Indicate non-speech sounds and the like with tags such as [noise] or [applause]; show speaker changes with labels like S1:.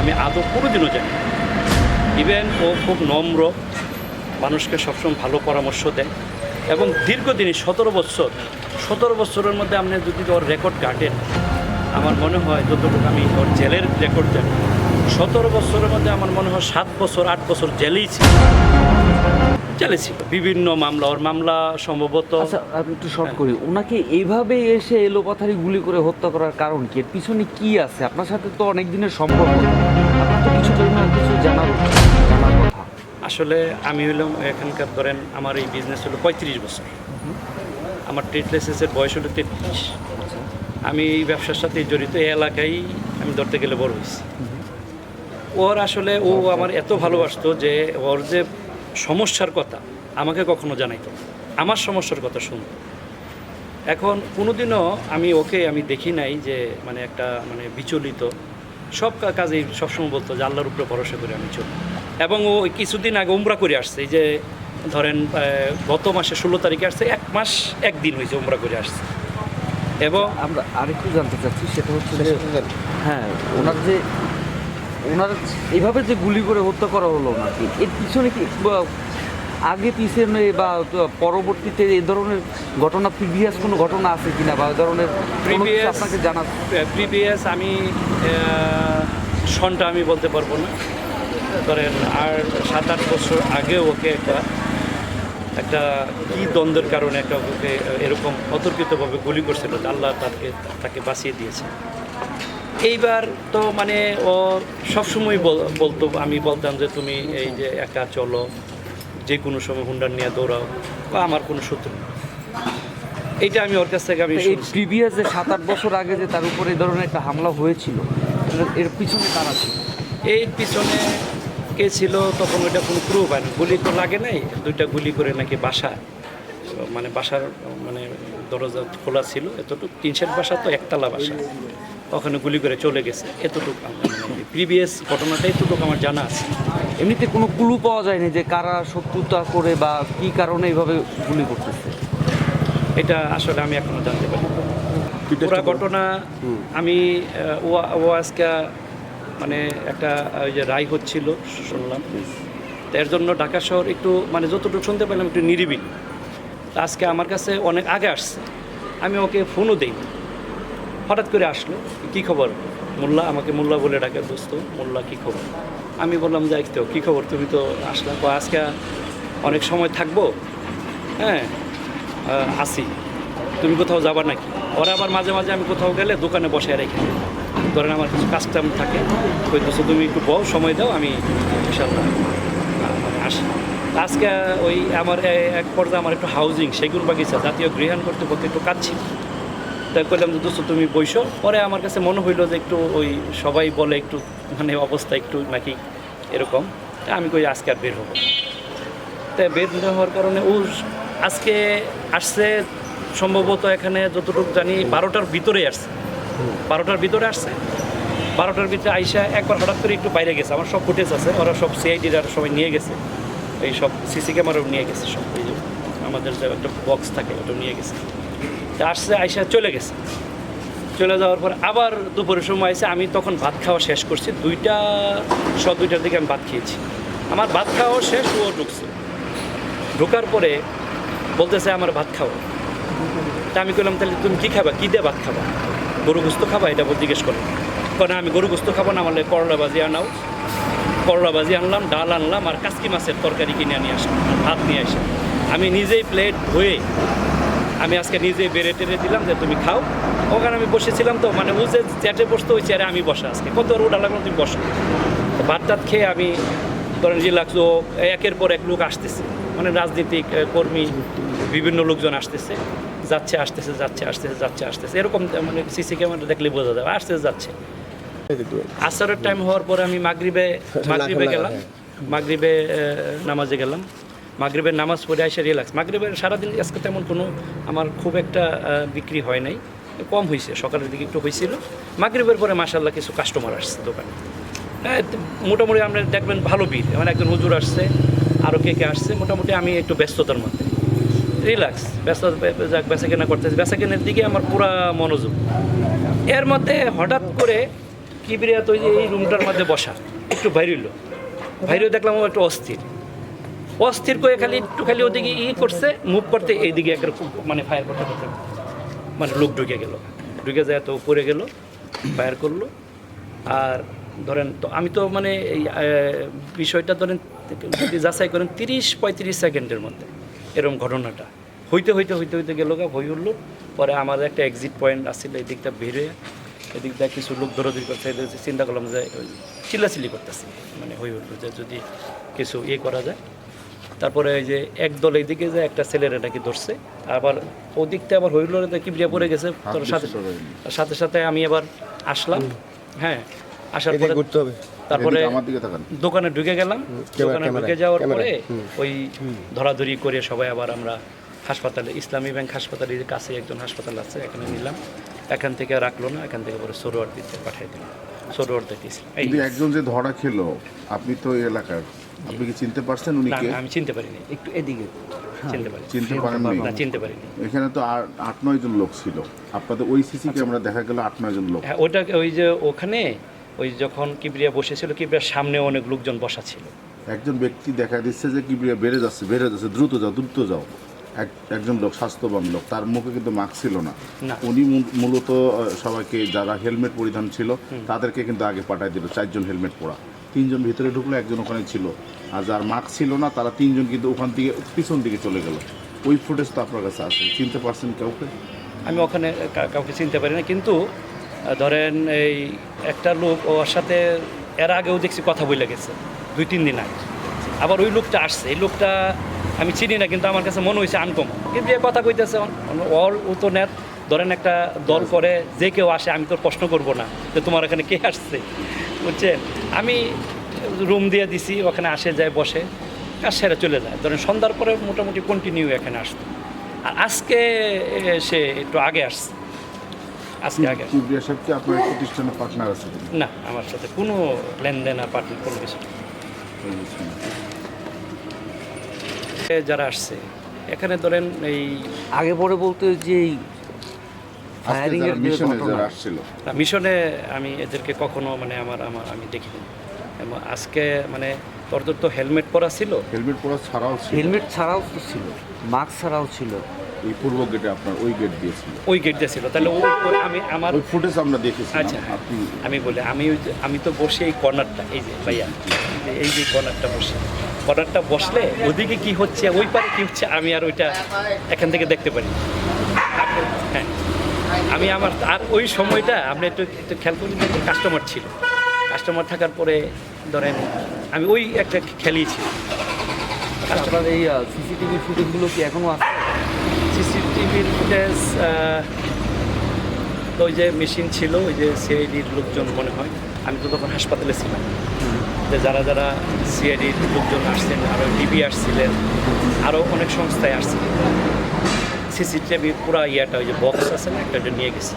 S1: আমি আদৌ কোনোদিনও জানি ইভেন ও খুব নম্র, মানুষকে সবসময় ভালো পরামর্শ দেয় এবং দীর্ঘদিনই সতেরো বছর, সতেরো বছরের মধ্যে আপনি যদি ওর রেকর্ড কাটেন আমার মনে হয় যতটুকু আমি ওর জেলের রেকর্ড জানি, সতেরো বছরের মধ্যে আমার মনে হয় সাত বছর, আট বছর জেলেই ছিল। বিভিন্ন মামলা, ওর মামলা সম্ভবত
S2: আচ্ছা আমি একটু শর্ট করি। ওনাকে এইভাবে এসে এলোপাথারি গুলি করে হত্যা করার কারণ কি? এর পিছনে কি আছে? আপনার সাথে তো অনেক দিনের সম্পর্ক। কিছু পরিমাণ কিছু জানার জানার কথা
S1: আসলে আমি হলাম এখানকার ধরেন আমার এই বিজনেস হলো পঁয়ত্রিশ বছর। আমার ট্রেড লাইসেন্সের বয়স হলো তেত্রিশ।
S2: আচ্ছা
S1: আমি এই ব্যবসার সাথে জড়িত এই এলাকায় আমি ধরতে গেলে বড় হয়েছি। ওর আসলে ও আমার এত ভালোবাসতো যে ওর যে সমস্যার কথা আমাকে কখনো জানাইতো আমার সমস্যার কথা শুনতো এখন কোনোদিনও আমি ওকে আমি দেখি নাই যে মানে একটা মানে বিচলিত সব কাজেই সবসময় বলতো যে আল্লাহর উপরে ভরসা করে আমি চলি এবং ও কিছুদিন আগে উমরা করে আসছে এই যে ধরেন গত মাসে ষোলো তারিখে আসছে এক মাস একদিন হয়েছে উমরা করে আসছে। এবং
S2: আমরা আরেকটু জানতে চাচ্ছি সেটা হচ্ছে যে হ্যাঁ ওনার যে ওনার এইভাবে যে গুলি করে হত্যা করা হলো ওনাকে এর পিছনে কি আগে পিছনে বা পরবর্তীতে এই ধরনের ঘটনা প্রিভিয়াস কোনো ঘটনা আছে কিনা বা এই ধরনের আপনাকে জানা
S1: প্রিভিয়াস আমি সনটা আমি বলতে পারব না। ধরেন আর সাত আট বছর আগে ওকে একটা একটা কি দ্বন্দ্বের কারণে একটা ওকে এরকম অতর্কিতভাবে গুলি করছিল আল্লাহ তাকে তাকে বাঁচিয়ে দিয়েছে। এইবার তো মানে ও সবসময় বল- বলতো আমি বলতাম যে তুমি এই যে একা চলো যে কোনো সময় হুন্ডার নিয়ে দৌড়াও বা আমার কোনো শত্রু নেই। এইটা আমি ওর কাছ থেকে আমি
S2: এই। প্রিভিয়াস যে সাত আট বছর আগে যে তার উপরে এই ধরনের একটা হামলা হয়েছিল এর- পিছনে কারা ছিল
S1: এই পিছনে কে ছিল তখন ওইটা কোনো প্রুফ হয় না গুলি তো লাগে নাই দুইটা গুলি করে নাকি বাসা মানে বাসার মানে দরজা খোলা ছিল এতটুকু তিন সেট বাসা তো একতলা বাসা ওখানে গুলি করে চলে গেছে এতটুকু প্রিভিয়াস ঘটনাটা এতটুকু আমার জানা আছে
S2: এমনিতে কোনো ক্লু পাওয়া যায়নি যে কারা শত্রুতা করে বা কি কারণে এইভাবে গুলি করতেছে?
S1: এটা আসলে আমি এখনও জানতে পারি পুরা ঘটনা আমি ও আজকে মানে একটা ওই যে রায় হচ্ছিল শুনলাম। তো এর জন্য ঢাকা শহর একটু মানে যতটুকু শুনতে পারলাম একটু নিরিবিলি। আজকে আমার কাছে অনেক আগে আসছে। আমি ওকে ফোনও দিইনি। হঠাৎ করে আসলো কী খবর? মোল্লা আমাকে মোল্লা বলে ডাকে দোস্ত মোল্লা কী খবর? আমি বললাম যাই তো কী খবর? তুমি তো আসলা। কয়, আজকে অনেক সময় থাকব? হ্যাঁ আসি। তুমি কোথাও যাবার নাকি? ওরা আবার মাঝে মাঝে আমি কোথাও গেলে দোকানে বসে রেখে ধরেন আমার কিছু কাস্টম থাকে ওই কইতেছে তুমি একটু বউ সময় দাও আমি ইনশাল্লাহ আসি। আজকে ওই আমার এক পর্যায়ে আমার একটু হাউজিং সেগুন বাগিচা জাতীয় গৃহায়ণ কর্তৃপক্ষ একটু কাজ ছিল তাই কইলাম যে, দোস্ত, তুমি বইসো। পরে আমার কাছে মনে হইল যে, একটু ওই সবাই বলে একটু মানে অবস্থা একটু নাকি এরকম। আমি কই, আজকে আর বের হব। তাই বের না হওয়ার কারণে ও আজকে আসছে, সম্ভবত এখানে যতটুকু জানি বারোটার ভিতরে আসছে। বারোটার ভিতরে আসছে। বারোটার ভিতরে আইসা একবার হঠাৎ করে একটু বাইরে গেছে। আমার সব ফুটেজ আছে, ওরা সব সিআইডির সবাই নিয়ে গেছে। এই সব সিসি ক্যামেরাও নিয়ে গেছে সব। আমাদের যে একটা বক্স থাকে, ওটা নিয়ে গেছে। আসছে, আইসা চলে গেছে। চলে যাওয়ার পর আবার দুপুরের সময় এসে আমি তখন ভাত খাওয়া শেষ করছি। দুইটা স দুইটার দিকে আমি ভাত খেয়েছি। আমার ভাত খাওয়া শেষ, ও ঢুকছে। ঢোকার পরে বলতেছে, আমার ভাত খাও। তা আমি বললাম তাহলে তুমি কী খাবা? কী দিয়ে ভাত খাবা? গরু গোস্ত খাবা? এটা বল জিজ্ঞেস করো। কারণ আমি গরু গোস্ত খাব না, আমার করলা ভাজি আনাও। করলা ভাজি আনলাম, ডাল আনলাম, আর কাসকি মাছের তরকারি কিনে নিয়ে আসলাম, ভাত নিয়ে আসলাম। আমি নিজেই প্লেট ধুয়ে আমি আজকে নিজে বেড়ে টেরে দিলাম যে তুমি খাও। ওখানে আমি বসেছিলাম তো মানে ও যে চেয়ারে বসতো ওই চেয়ারে আমি বসা আজকে। কত রোডা লাগল তুমি বসো। ভাত টাত খেয়ে আমি ধরেন রিল্যাক্স ও একের পর এক লোক আসতেছে। মানে রাজনীতিক কর্মী বিভিন্ন লোকজন আসতেছে। যাচ্ছে আসতেছে যাচ্ছে আসতেছে যাচ্ছে আসতেছে। এরকম মানে সিসি ক্যামেরা দেখলে বোঝা যাবে আসতেছে যাচ্ছে। আসরের টাইম হওয়ার পরে আমি মাগরিবে [laughs] মাগরিবে গেলাম। মাগরিবে আহ, নামাজে গেলাম। মাগরিবের নামাজ পড়ে আসে রিল্যাক্স মাগরিবের সারাদিন আজকে তেমন কোনো আমার খুব একটা বিক্রি হয় নাই। কম হয়েছে সকালের দিকে একটু হয়েছিল মাগরিবের পরে মাসাল্লাহ কিছু কাস্টমার আসছে দোকানে। মোটামুটি আপনার দেখবেন ভালো ভিড়। মানে একজন হুজুর আসছে আরও কে কে আসছে, মোটামুটি আমি একটু ব্যস্ততার মধ্যে। রিল্যাক্স ব্যস্ত যাক, বেচা কেনা করতেছি। বেচা কেনার দিকে আমার পুরা মনোযোগ। এর মধ্যে হঠাৎ করে কিবরিয়া তো এই রুমটার মধ্যে বসা, একটু বাইরে হইল। বাইরে দেখলাম একটু অস্থির। অস্থির করে খালি একটু খালি ওদিকে ই করছে মুভ করতে এইদিকে একবার খুব- মানে ফায়ার করতে করতে মানে লোক ঢুকে গেল। ঢুকে যায় তো উপরে গেল ফায়ার করল। আর ধরেন তো আমি তো মানে এই বিষয়টা ধরেন যদি যাচাই করেন তিরিশ পঁয়ত্রিশ সেকেন্ডের মধ্যে এরকম ঘটনাটা। হইতে হইতে হইতে হইতে গেল গা, হই হলো পরে আমাদের একটা এক্সিট পয়েন্ট আসছিল এই দিকটা বেরিয়ে এদিক কিছু লোক দৌড়াদৌড়ি করছে চিন্তা করলাম যে, চিল্লাচিল্লি করতেছে। মানে হই হলো যে যদি কিছু ইয়ে করা যায়। তারপরে এই যে এক দল এইদিকে যে একটা ছেলের নাকি ধরছে। আবার ওদিকটা আবার হইল কি বিয়ে পড়ে গেছে তোর সাথে সাথে সাথে আমি আবার আসলাম। হ্যাঁ আসার পরে
S3: ঘুরতে হবে।
S1: তারপরে দোকানে ঢুকে গেলাম। দোকানে ঢুকে যাওয়ার পরে ওই ধরাধরি করে সবাই আবার আমরা হাসপাতালে ইসলামী ব্যাংক হাসপাতালের কাছে একজন হাসপাতাল আছে এখানে নিলাম। এখান থেকে রাখল না এখান থেকে পরে সরোয়ার দিতে পাঠিয়ে দিলাম। সরোয়ার এই
S4: একজন যে ধরা খেলো আপনি তো এলাকার। আপনি কি চিনতে পারছেন উনি কে?
S1: আমি চিনতে পারিনি।
S2: একটু এদিকে
S1: চিনতে পারিনি
S4: চিনতে পারেননি।
S1: না চিনতে পারিনি।
S4: এখানে তো আর আট নয় জন লোক ছিল। আপনাদের ওই সিসি ক্যামেরা দেখা গেল আট নয় জন লোক।
S1: হ্যাঁ ওটা ওই যে ওখানে ওই যখন কিবরিয়া বসেছিল কিবরিয়ার সামনে অনেক লোকজন বসা ছিল।
S4: একজন ব্যক্তি দেখা দিচ্ছে যে কি বেড়ে যাচ্ছে বেড়ে যাচ্ছে দ্রুত যাও দ্রুত যাও। এক একজন লোক স্বাস্থ্যবান লোক তার মুখে কিন্তু মাস্ক ছিল না। উনি মূলত সবাইকে যারা হেলমেট পরিধান ছিল তাদেরকে কিন্তু আগে পাঠাই দিল চারজন হেলমেট পরা। তিনজন ভিতরে ঢুকলো, একজন ওখানে ছিল। আর যার মাস্ক ছিল না, তারা তিনজন কিন্তু ওখান থেকে পিছন দিকে চলে গেল। ওই ফুটেজ তো আপনার কাছে আছে, চিনতে পারছেন কাউকে?
S1: আমি ওখানে কাউকে চিনতে পারি না, কিন্তু ধরেন এই একটা লোক, ওর সাথে এর আগেও দেখছি কথা বলে গেছে, দুই, তিন দিন আগে। আবার ওই লোকটা আসছে, এই লোকটা আমি চিনি না, কিন্তু আমার কাছে মনে হয়েছে আনকম কিন্তু এ কথা কইতেছে, ওর, ও তো নেট ধরেন একটা দল করে, যে কেউ আসে, আমি তো প্রশ্ন করব না যে তোমার এখানে কে আসছে। বুঝছেন আমি রুম দিয়ে দিছি ওখানে আসে যায় বসে কাজ সেরে চলে যায়। ধরেন সন্ধ্যার পরে মোটামুটি কন্টিনিউ এখানে আসতো। আর আজকে সে একটু আগে আসছে। আজকে আগে
S4: কিবরিয়া সাহেব কি আপনার প্রতিষ্ঠানের পার্টনার আছে
S1: না আমার সাথে কোনো লেনদেন আর পার্টনার কোনো কিছু। যারা আসছে এখানে ধরেন এই
S2: আগে পরে বলতে যে ফায়ারিং
S4: যারা
S2: এর
S4: মিশনে যারা আসছিল।
S1: মিশনে আমি এদেরকে কখনো মানে আমার আমার আমি দেখিনি। এবং আজকে মানে তোর তো হেলমেট পরা ছিল।
S4: হেলমেট পরা ছাড়াও ছিল।
S2: হেলমেট ছাড়াও তো ছিল। মাস্ক ছাড়াও ছিল।
S4: এই পূর্ব গেটে আপনার ওই গেট দিয়েছিল
S1: ওই গেট দিয়ে ছিল। তাহলে ওই আমি আমার
S4: ওই ফুটেজ আমরা দেখেছি
S1: আচ্ছা আমি বলি আমি ওই যে- আমি তো বসে এই কর্নারটা এই যে ভাইয়া এই যে- এই যে কর্নারটা বসে। কর্নারটা বসলে ওদিকে কি হচ্ছে ওই পারে কি হচ্ছে আমি আর ওইটা এখান থেকে দেখতে পারি। হ্যাঁ। আমি আমার আর ওই সময়টা আপনি একটু একটু খেয়াল করি যে কাস্টমার ছিল। কাস্টমার থাকার পরে ধরেন আমি ওই একটা খেলিয়েছি।
S2: আপনার এই সিসিটিভি ফুটেজগুলো কি এখনও আছে?
S1: সিসিটিভির ফুটেজ ওই যে মেশিন ছিল ওই যে সিআইডির লোকজন মনে হয়। আমি তো তখন হাসপাতালে ছিলাম। যে যারা যারা সিআইডির লোকজন আসছেন আরও ডিবি আসছিলেন আরও অনেক সংস্থায় আসছিলেন। সিসিটিভি পুরো ইয়াটা ওই যে বক্স আছে না একটা নিয়ে গেছি।